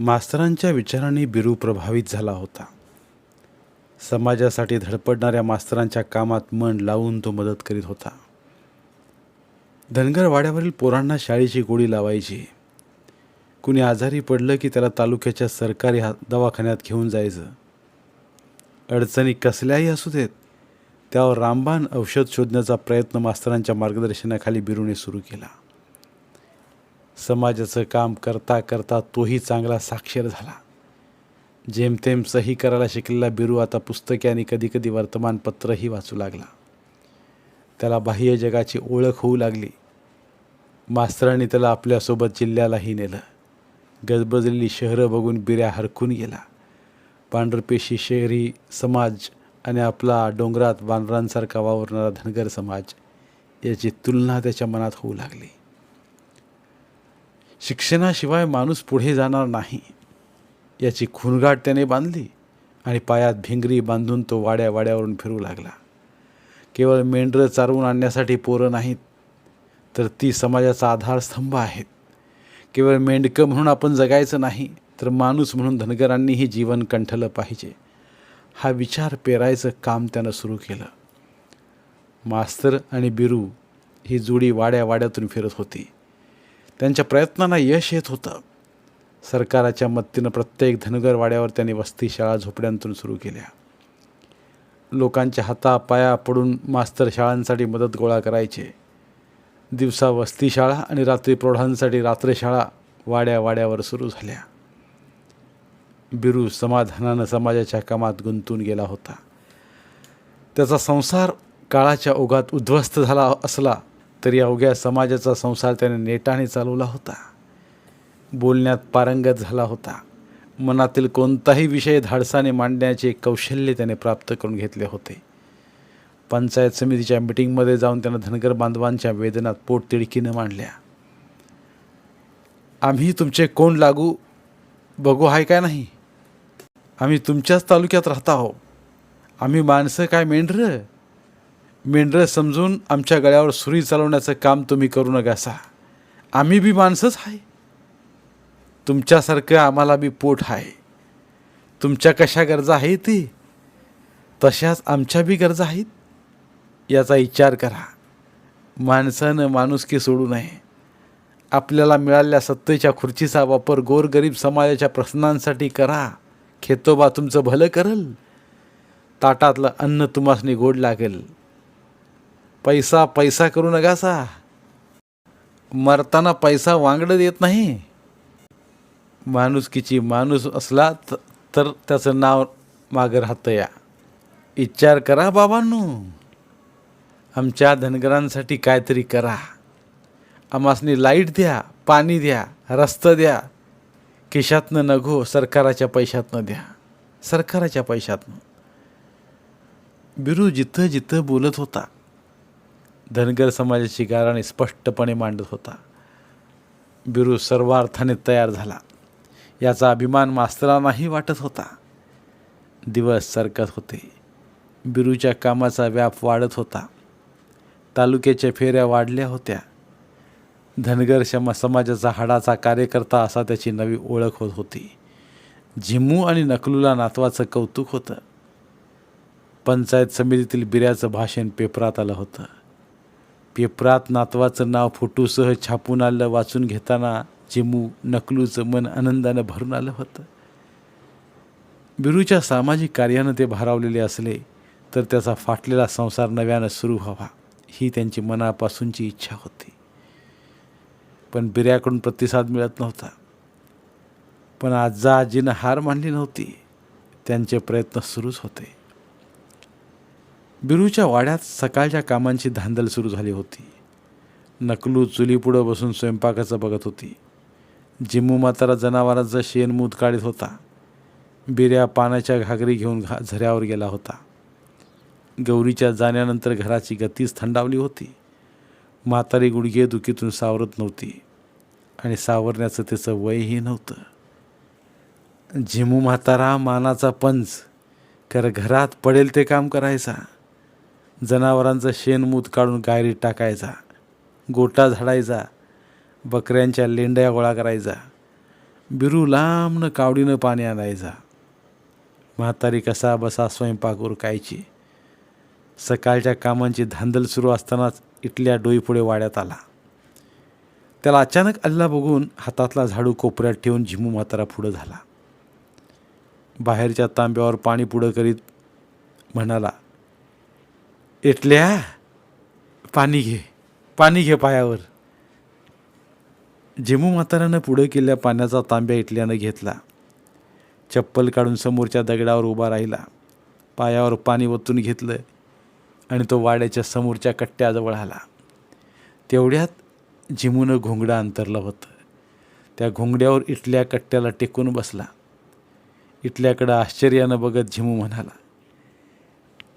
मास्तरांच्या विचारांनी बिरू प्रभावित झाला होता. समाजासाठी धडपडणाऱ्या मास्तरांच्या कामात मन लावून तो मदत करीत होता. धनगर वाड्यावरील पोरांना शाळेची गोडी लावायची. कुणी आजारी पडलं की त्याला तालुक्याच्या सरकारी दवाखान्यात घेऊन जायचं. अडचणी कसल्याही असू देत त्यावर रामबाण औषध शोधण्याचा प्रयत्न मास्तरांच्या मार्गदर्शनाखाली बिरूने सुरू केला. समाजाचं काम करता करता तोही चांगला साक्षर झाला. जेमतेम सही करायला शिकलेला बिरू आता पुस्तके आणि कधीकधी वर्तमानपत्रही वाचू लागला. त्याला बाह्य जगाची ओळख होऊ लागली. मास्तरांनी त्याला आपल्यासोबत जिल्ह्यालाही नेलं. गजबजलेली शहरं बघून बिऱ्या हरकून गेला. पांढरपेशी शहरी समाज आणि आपला डोंगरात वानरांसारखा वावरणारा धनगर समाज याची तुलना त्याच्या मनात होऊ लागली. शिक्षणाशिवाय माणूस पुढे जाणार नाही. याची खुणगाठ त्याने बांधली आणि पायात भिंगरी बांधून तो वाड्या वाड्यावरून फिरू लागला. केवळ मेंढरं चारवून आणण्यासाठी पोरं नाहीत तर ती समाजाचा आधारस्तंभ आहेत. केवळ मेंढकं म्हणून आपण जगायचं नाही तर माणूस म्हणून धनगरांनीही जीवन कंठलं पाहिजे. हा विचार पेरायचं काम त्यानं सुरू केलं. मास्तर आणि बिरू ही जोडी वाड्या वाड्यातून फिरत होती. त्यांच्या प्रयत्नांना यश येत होतं. सरकाराच्या मदतीनं प्रत्येक धनगर वाड्यावर त्यांनी वस्ती शाळा झोपड्यांतून सुरू केल्या. लोकांच्या हातापाया पडून मास्तर शाळांसाठी मदत गोळा करायचे. दिवसा वस्ती शाळा आणि रात्री प्रौढांसाठी रात्रशाळा वाड्या वाड्यावर सुरू झाल्या. बिरू समाधानानं समाजाच्या कामात गुंतून गेला होता. त्याचा संसार काळाच्या ओघात उद्ध्वस्त झाला असला तरी अवघ्या समाजाचा संसार त्याने नेटाने चालवला होता. बोलण्यात पारंगत झाला होता. मनातील कोणताही विषय धाडसाने मांडण्याचे कौशल्य त्याने प्राप्त करून घेतले होते. पंचायत समितीच्या मिटिंगमध्ये जाऊन त्यानं धनगर बांधवांच्या वेदनात पोट तिडकीनं मांडल्या. आम्ही तुमचे कोण लागू? बघू आहे काय नाही? आम्ही तुमच्याच तालुक्यात राहत आहो आम्ही माणसं काय मेंढरं? मेंढरं समजून आमच्या गळ्यावर सुरी चालवण्याचं काम तुम्ही करू नका आम्ही बी माणसंच आहे तुमच्यासारखं आम्हाला बी पोट आहे तुमच्या कशा गरजा आहेत ती? तशाच आमच्या बी गरजा आहेत. याचा विचार करा. माणसानं माणुसकी सोडू नये. आपल्याला मिळालेल्या सत्तेच्या खुर्चीचा वापर गोरगरीब समाजाच्या प्रश्नांसाठी करा. खेतोबा तुमचं भलं करल. ताटातलं अन्न तुम्हासनी गोड लागेल. पैसा पैसा करू नकासा. मरताना पैसा वांगडं देत नाही. माणुसकीची माणूस असला तर त्याचं नाव मागं राहतं या. विचार करा बाबांनो. आमच्या धनगरांसाठी काहीतरी करा. आमासनी लाइट द्या पाणी द्या रस्त द्या. खिशातनं नघो सरकाराच्या पैशातनं द्या. सरकाराच्या पैशातनं. बिरू जिथं जिथं बोलत होता. धनगर समाजाची गाराणी स्पष्टपणे मांडत होता. बिरू सर्वार्थाने तयार झाला. याचा अभिमान मास्तरांनाही वाटत होता. दिवस सरकत होते. बिरूच्या कामाचा व्याप वाढत होता. तालुक्याच्या फेऱ्या वाढल्या होत्या. धनगर शमा समाजाचा हाडाचा कार्यकर्ता असा त्याची नवी ओळख होत होती. झिमू आणि नकलूला नातवाचं कौतुक होतं. पंचायत समितीतील बिऱ्याचं भाषण पेपरात आलं होतं. पेपरात नातवाचं नाव फोटोसह छापून आलं वाचून घेताना चिमू नकलूचं मन आनंदानं भरून आलं होतं. बिरूच्या सामाजिक कार्यानं ते भारावलेले असले तर त्याचा फाटलेला संसार नव्यानं सुरू व्हावा ही त्यांची मनापासूनची इच्छा होती. पण बिऱ्याकडून प्रतिसाद मिळत नव्हता. पण आजा आजीनं हार मानली नव्हती. त्यांचे प्रयत्न सुरूच होते. बिरूच्या वाड्यात सकाळच्या कामांची धांदल सुरू झाली होती. नकलू चुलीपुढं बसून स्वयंपाकाचं बघत होती. जिमू म्हातारा जनावरांचं शेणमूत काढत होता. बिऱ्या पाण्याच्या घागरी घेऊन घा झऱ्यावर गेला होता. गौरीच्या जाण्यानंतर घराची गतीच थंडावली होती. म्हातारी गुडघे दुखीतून सावरत नव्हती आणि सावरण्याचं त्याचं वयही नव्हतं. झिमू म्हातारा मानाचा पंच कर घरात पडेल ते काम करायचा. जनावरांचं शेणमूत काढून गायरीत टाकायचा गोटा झाडायचा बकऱ्यांच्या लेंड्या गोळा करायचा बिरू लांबनं कावडीनं पाणी आणायचा. म्हातारी कसा बसा स्वयंपाक उरकायची सकाळच्या कामांची धांदल सुरू असतानाच इटल्या डोईपुढे वाड्यात आला. त्याला अचानक अल्ला बघून हातातला झाडू कोपऱ्यात ठेवून झिमू म्हातारा पुढं झाला. बाहेरच्या तांब्यावर पाणी पुढं करीत म्हणाला इटल्या पाणी घे पाणी घे पायावर. जेमू म्हाताऱ्यानं पुढं केलेल्या पाण्याचा तांब्या इटल्यानं घेतला. चप्पल काढून समोरच्या दगडावर उभा राहिला. पायावर पाणी ओतून घेतलं आणि तो वाड्याच्या समोरच्या कट्ट्याजवळ आला. तेवढ्यात झिमूनं घोंगडा अंतरलं होतं. त्या घोंगड्यावर इटल्या कट्ट्याला टेकून बसला. इटल्याकडं आश्चर्यानं बघत झिमू म्हणाला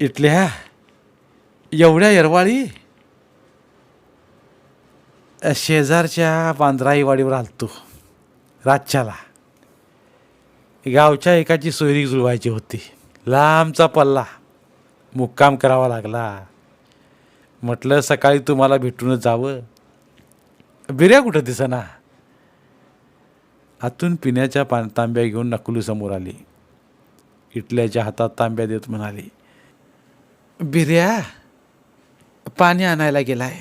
इटल्या एवढ्या येरवाळी? शेजारच्या बांद्राईवाडीवर आलो आलतो रातच्याला. गावच्या एकाची सोयरी जुळवायची होती. लांबचा पल्ला. मुक्काम करावा लागला. म्हटलं सकाळी तुम्हाला भेटूनच जावं. बिर्या कुठं दिसना? आतून पिण्याच्या पा तांब्या घेऊन नकुलू समोर आली. इटल्याच्या हातात तांब्या देत म्हणाली बिर्या पाणी आणायला गेलाय.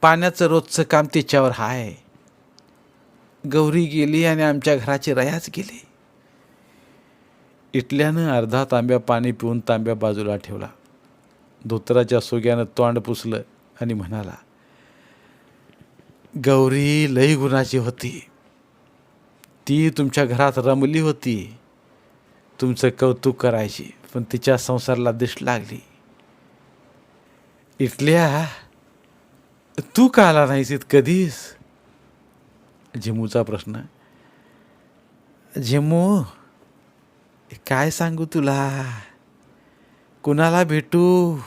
पाण्याचं रोजचं काम तिच्यावर हाय. गौरी गेली आणि आमच्या घराची रयाच गेली. इटल्यानं अर्धा तांब्या पाणी पिऊन तांब्या बाजूला ठेवला. धोतराच्या सोग्यानं तोंड पुसलं आणि म्हणाला गौरी लई गुणाची होती. ती तुमच्या घरात रमली होती. तुमचं कौतुक करायची पण तिच्या संसाराला दिश लागली. इटल्या तू का आला नाहीस इत कधीच? झिमूचा प्रश्न. झिमू काय सांगू तुला? कुणाला भेटू?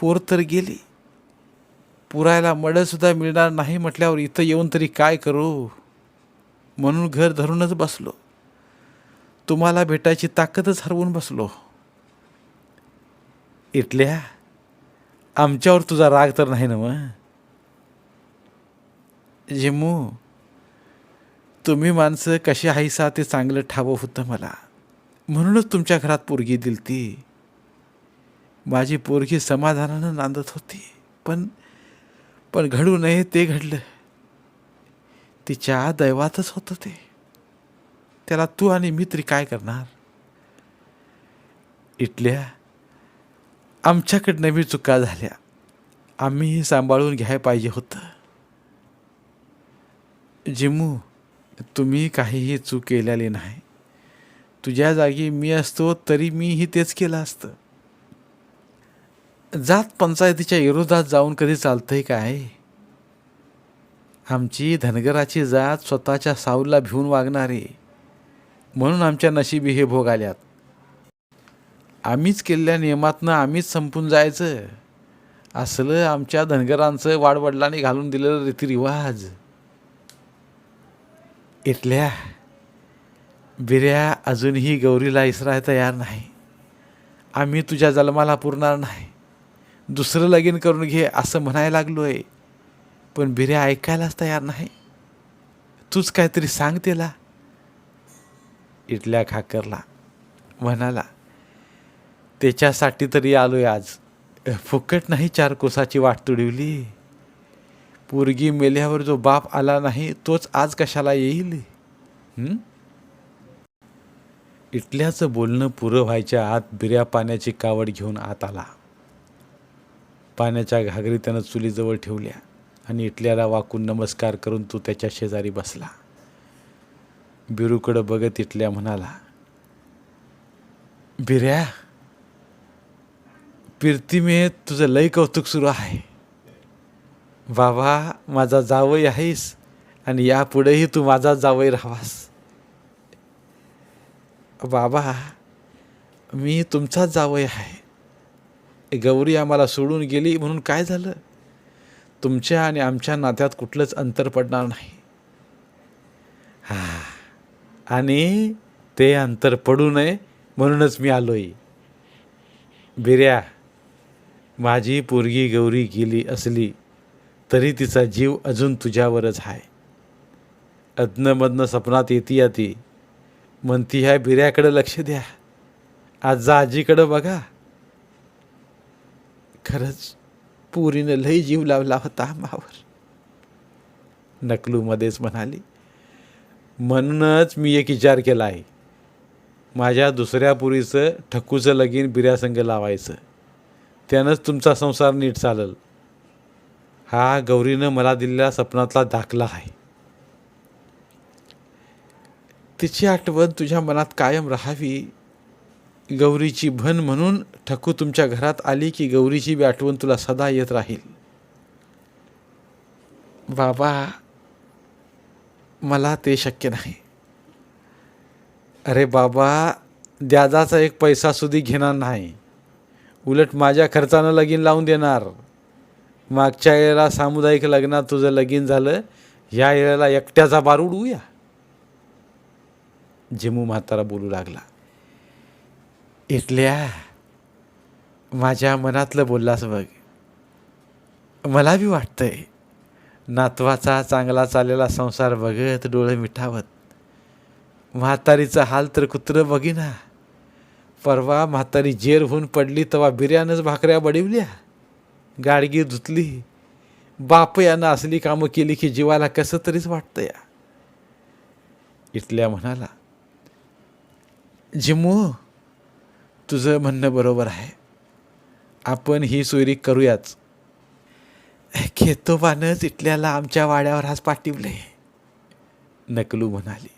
पोर तर गेली. पुरायला मडसुद्धा मिळणार नाही म्हटल्यावर इथं येऊन तरी काय करू? म्हणून घर धरूनच बसलो. तुम्हाला भेटायची ताकदच हरवून बसलो. इटल्या आमच्यावर तुझा राग तर नाही ना मग जिमू तुम्ही माणसं कशी हायसा ते चांगलं ठावं होतं मला. म्हणूनच तुमच्या घरात पोरगी दिलती. माझी पोरगी समाधानानं नांदत होती. पण पण घडू नये ते घडलं. तिच्या दैवातच होतं ते. त्याला तू आणि मी तरी काय करणार? इटल्या आमच्याकडनं मी चुका झाल्या. आम्ही सांभाळून घ्यायला पाहिजे होतं. जिमू तुम्ही काहीही चूक केलेली नाही. तुझ्या जागी मी असतो तरी मीही तेच केलं असतं. जात पंचायतीच्या विरोधात जाऊन कधी चालतंय काय? आमची धनगराची जात स्वतःच्या साऊलला भिवून वागणारी. म्हणून आमच्या नशिबी हे भोग आल्यात. आम्हीच केलेल्या नियमातनं आम्हीच संपून जायचं. असलं आमच्या धनगरांचं वाडवडिलांनी घालून दिलेलं रीतिरिवाज. इथल्या बिऱ्या अजूनही गौरीला इसराय तयार नाही. आम्ही तुझ्या जन्माला पुरणार नाही. दुसरं लगीन करून घे असं म्हणायला आहे पण बिऱ्या ऐकायलाच तयार नाही. तूच काहीतरी सांग त्याला इटल्या खाकरला म्हणाला त्याच्यासाठी तरी आलोय आज. फुकट नाही चार कोसाची वाट तुडवली. पोरगी मेल्यावर जो बाप आला नाही तोच आज कशाला येईल? इटल्याचं बोलणं पुरं व्हायच्या आत बिऱ्या पाण्याची कावड घेऊन आत आला. पाण्याच्या घागरी त्यानं चुलीजवळ ठेवल्या आणि इटल्याला वाकून नमस्कार करून तो त्याच्या शेजारी बसला. बिरूकडं बघत इटल्या म्हणाला बिऱ्या प्रीतीमे तुझं लय कौतुक सुरू आहे. बाबा माझा जावई आहेस आणि यापुढेही तू माझा जावई राहावास. बाबा मी तुमचाच जावई आहे. गौरी आम्हाला सोडून गेली म्हणून काय झालं? तुमच्या आणि आमच्या नात्यात कुठलंच अंतर पडणार नाही. हा आणि ते अंतर पडू नये म्हणूनच मी आलोय. बिर्या माझी पोरगी गौरी गेली असली तरी तिचा जीव अजून तुझ्यावरच आहे अदनमधनं सपनात येती ती म्हणती ह्या बिऱ्याकडं लक्ष द्या. आजा आजीकडं बघा. खरंच पुरीनं लई जीव लावला होता मावर नकलूमध्येच म्हणाली म्हणूनच मी एक विचार केला आहे माझ्या दुसऱ्या पुरीचं ठकूचं लगीन बिऱ्यासंग लावायचं. त्यानंच तुमचा संसार नीट चालल. हा गौरीनं मला दिलेला सपनातला दाखला आहे. तिची आठवण तुझ्या मनात कायम राहावी. गौरीची भन म्हणून ठकू तुमच्या घरात आली की गौरीची बी आठवण तुला सदा येत राहील. बाबा मला ते शक्य नाही. अरे बाबा द्यादाचा एक पैसा सुधी घेणार नाही. उलट माझ्या खर्चानं लगीन लावून देणार. मागच्या वेळेला सामुदायिक लग्नात तुझं लगीन झालं ह्या वेळेला एकट्याचा बार उडवूया. जिमू म्हातारा बोलू लागला. इथल्या माझ्या मनातलं बोललास बघ. मला बी वाटतंय नातवाचा चांगला चाललेला संसार बघत डोळे मिठावत. म्हातारीचा हाल तर कुत्रं बघिना परवा म्हातारी जेर होऊन पडली तेव्हा बिर्यानंच भाकऱ्या बडिवल्या. गाडगी धुतली. बाप यानं असली कामं केली की जीवाला कसं तरीच वाटतं या. इथल्या म्हणाला जिमू तुझं म्हणणं बरोबर आहे. आपण ही सोयरी करूयाच. खेतोबानंच इथल्याला आमच्या वाड्यावर हाच पाठिवले नकलू म्हणाली.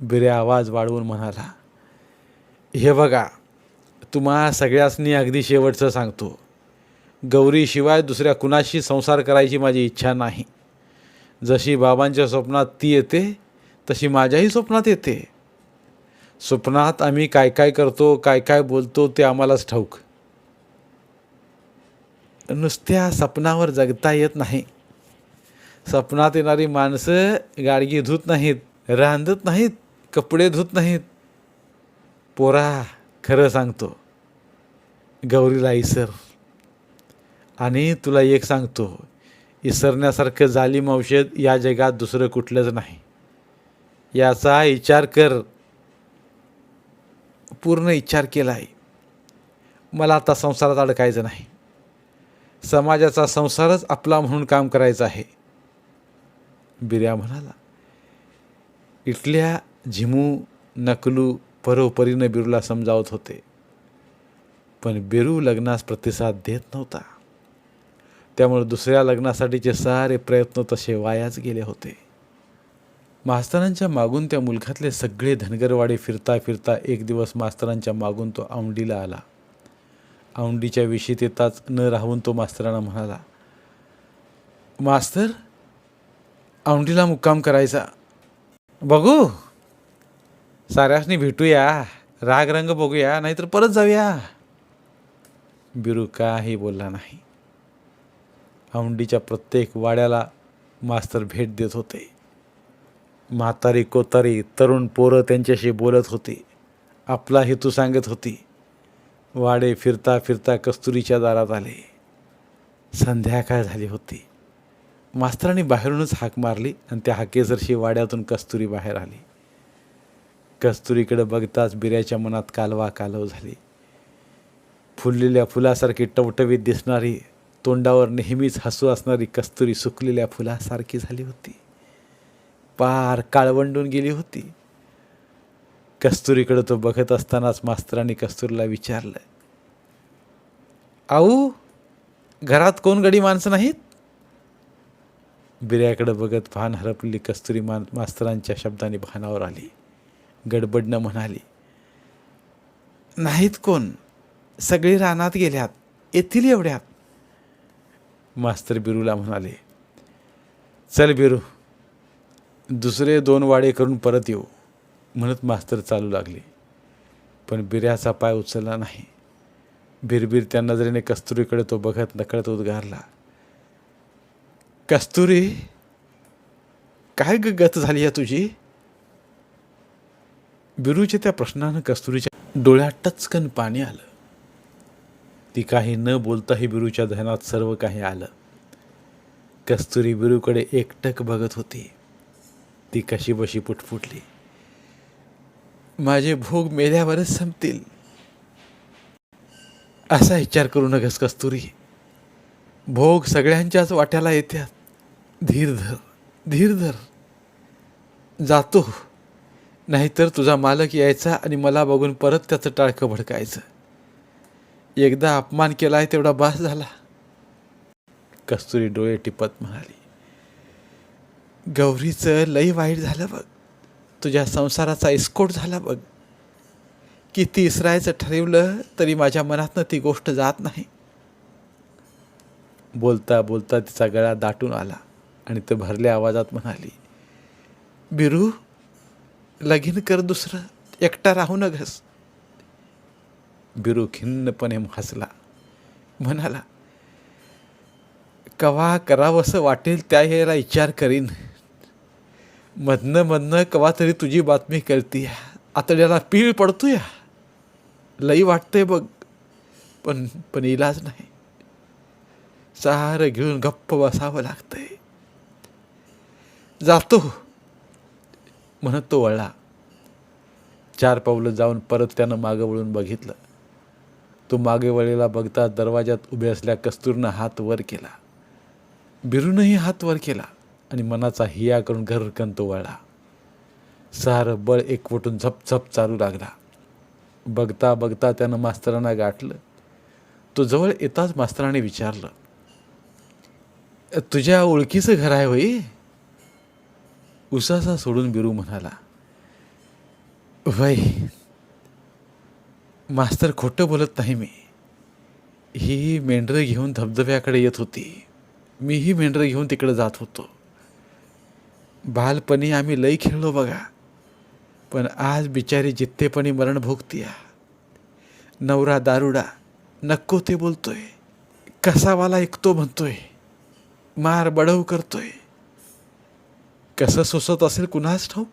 बिरे आवाज वाढवून म्हणाला हे बघा तुम्हा सगळ्यासनी अगदी शेवटचं सांगतो. गौरीशिवाय दुसऱ्या कुणाशी संसार करायची माझी इच्छा नाही. जशी बाबांच्या स्वप्नात ती येते तशी माझ्याही स्वप्नात येते. स्वप्नात आम्ही काय काय करतो काय काय बोलतो ते आम्हालाच ठाऊक. नुसत्या सपनावर जगता येत नाही. सपनात येणारी माणसं गाडगी धुत नाहीत रांधत नाहीत कपडे धुत नाहीत. पोरा खरं सांगतो. गौरीला इसर. आणि तुला एक सांगतो इसरण्यासारखं जालिम औषध या जगात दुसरं कुठलंच नाही. याचा विचार कर. पूर्ण विचार केला आहे मला आता संसारात अडकायचं नाही. समाजाचा संसारच आपला म्हणून काम करायचं आहे. बिर्या म्हणाला इथल्या झिमू नकलू परोपरीने बिरूला समजावत होते. पण बिरू लग्नास प्रतिसाद देत नव्हता. त्यामुळे दुसऱ्या लग्नासाठीचे सारे प्रयत्न तसे वायाच गेले होते. मास्तरांच्या मागून त्या मुलखातले सगळे धनगरवाडे फिरता फिरता एक दिवस मास्तरांच्या मागून तो औंडीला आला. औंडीच्या विषयीत येताच न राहून तो मास्तरांना म्हणाला मास्तर औंडीला मुक्काम करायचा. बघू. साऱ्यासनी भेटूया. राग रंग बघूया नाहीतर परत जाऊया. बिरू काही बोलला नाही. औंडीच्या प्रत्येक वाड्याला मास्तर भेट देत होते. म्हातारी कोतारी तरुण पोरं त्यांच्याशी बोलत होती. आपला हेतू सांगत होती. वाडे फिरता फिरता कस्तुरीच्या दारात आले. संध्याकाळ झाली होती. मास्तरांनी बाहेरूनच हाक मारली आणि त्या हाकेसरशी वाड्यातून कस्तुरी बाहेर आली. कस्तुरीकडे बघताच बिऱ्याच्या मनात कालवा कालव झाली. फुललेल्या फुलासारखी टवटवीत दिसणारी तोंडावर नेहमीच हसू असणारी कस्तुरी सुकलेल्या फुलासारखी झाली होती. पार काळवंडून गेली होती. कस्तुरीकडं तो बघत असतानाच मास्तरांनी कस्तुरीला विचारलं आऊ घरात कोण गडी माणसं नाहीत? बिऱ्याकडं बघत भान हरपलेली कस्तुरी मान मास्तरांच्या शब्दाने भानावर आली. गडबडनं म्हणाली. नाहीत कोण? सगळे रानात गेल्यात. येथील एवढ्यात. मास्तर बिरूला म्हणाले चल बिरू दुसरे दोन वाडे करून परत येऊ म्हणत मास्तर चालू लागले. पण बिर्याचा पाय उचलला नाही. बिरबिर त्या नजरेने कस्तुरीकडे तो बघत नकळत उद्गारला कस्तुरी काय ग गत झाली आहे तुझी? बिरूच्या त्या प्रश्नानं कस्तुरीच्या डोळ्यात टचकन पाणी आलं. ती काही न बोलताही बिरूच्या ध्यानात सर्व काही आलं. कस्तुरी बिरूकडे एकटक बघत होती. ती कशी बशी पुटफुटली. माझे भोग मेल्यावरच संपतील. असा विचार करू नकस कस्तुरी. भोग सगळ्यांच्याच वाट्याला येतात धीर धर धीर धर जातो. नाहीतर तुझा मालक यायचा आणि मला बघून परत त्याचं टाळकं भडकायचं. एकदा अपमान केलाय तेवढा बास झाला. कस्तुरी डोळे टिपत म्हणाली गौरीचं लई वाईट झालं बघ. तुझ्या संसाराचा इस्कोट झाला बघ. किती इसरायचं ठरवलं तरी माझ्या मनातनं ती गोष्ट जात नाही. बोलता बोलता तिचा गळा दाटून आला आणि ते भरल्या आवाजात म्हणाली बिरू लगीन कर दुसरं. एकटा राहू न घस बिरू खिन्नपणे हसला. म्हणाला कवा करावंसं वाटेल त्या याला विचार करीन. मधनं मधनं कवा तरी तुझी बातमी कळती आतड्याला पीळ पडतोय लई वाटतंय बघ. पण पण इलाज नाही. सारं घेऊन गप्प बसावं लागतंय. जातो. म्हणत तो वळला. चार पावलं जाऊन परत त्यानं मागं वळून बघितलं. तो मागे वळलेला बघता दरवाजात उभे असल्या कस्तूरनं हात वर केला. बिरूनही हात वर केला आणि मनाचा हिया करून घरकन तो वळला. सारं बळ एकवटून झप झप चालू लागला. बघता बघता त्यानं मास्तरांना गाठलं. तो जवळ येताच मास्तराने विचारलं तुझ्या ओळखीचं घर आहे होई? उसासा सोडून बिरू म्हणाला वय मास्तर खोटं बोलत नाही मी. ही मेंढरं घेऊन धबधब्याकडे येत होती. मीही मेंढरं घेऊन तिकडे जात होतो. बालपणी आम्ही लई खेळलो बघा पण आज बिचारी जित्तेपणी मरण भोगतीया. नवरा दारुडा नको ते बोलतोय. कसावाला ऐकतो म्हणतोय. मार बडव करतोय. कसं सोसत असेल कुणाच ठाऊ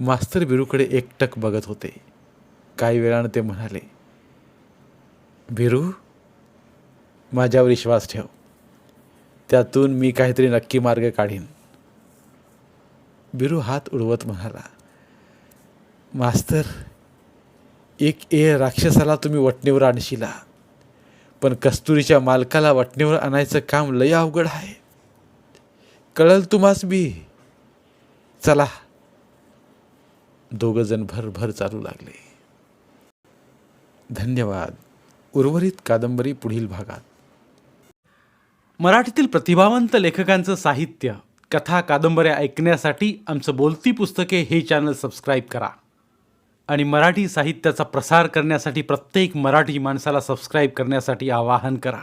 मास्तर बिरूकडे एकटक बघत होते. काही वेळानं ते म्हणाले बिरू माझ्यावर विश्वास ठेव. त्यातून मी काहीतरी नक्की मार्ग काढीन. बिरू हात उडवत म्हणाला मास्तर एक ए राक्षसाला तुम्ही वटणीवर आणशिला पण कस्तुरीच्या मालकाला वटणीवर आणायचं काम लय अवघड आहे. कळल तुम्हास बी. चला. दोघं जण भरभर चालू लागले. धन्यवाद. उर्वरित कादंबरी पुढील भागात. मराठीतील प्रतिभावंत लेखकांचं साहित्य कथा कादंबऱ्या ऐकण्यासाठी आमचं बोलती पुस्तके हे चॅनल सबस्क्राईब करा. आणि मराठी साहित्याचा प्रसार करण्यासाठी प्रत्येक मराठी माणसाला सबस्क्राईब करण्यासाठी आवाहन करा.